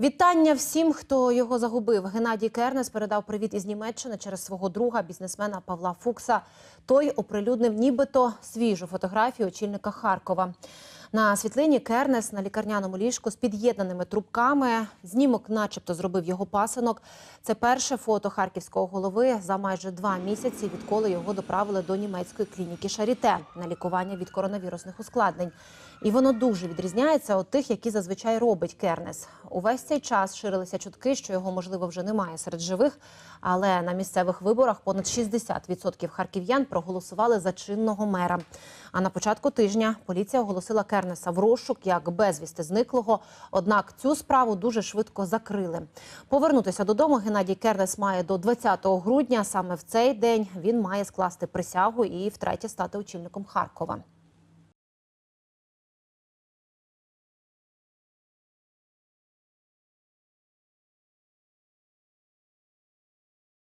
Вітання всім, хто його загубив. Геннадій Кернес передав привіт із Німеччини через свого друга, бізнесмена Павла Фукса. Той оприлюднив нібито свіжу фотографію очільника Харкова. На світлині Кернес на лікарняному ліжку з під'єднаними трубками. Знімок, начебто, зробив його пасинок. Це перше фото харківського голови за майже два місяці, відколи його доправили до німецької клініки Шаріте на лікування від коронавірусних ускладнень. І воно дуже відрізняється від тих, які зазвичай робить Кернес. Увесь цей час ширилися чутки, що його можливо вже немає серед живих. Але на місцевих виборах понад 60% харків'ян проголосували за чинного мера. А на початку тижня поліція оголосила Кернеса в розшук як безвісти зниклого. Однак цю справу дуже швидко закрили. Повернутися додому Геннадій Кернес має до 20 грудня. Саме в цей день він має скласти присягу і втретє стати очільником Харкова.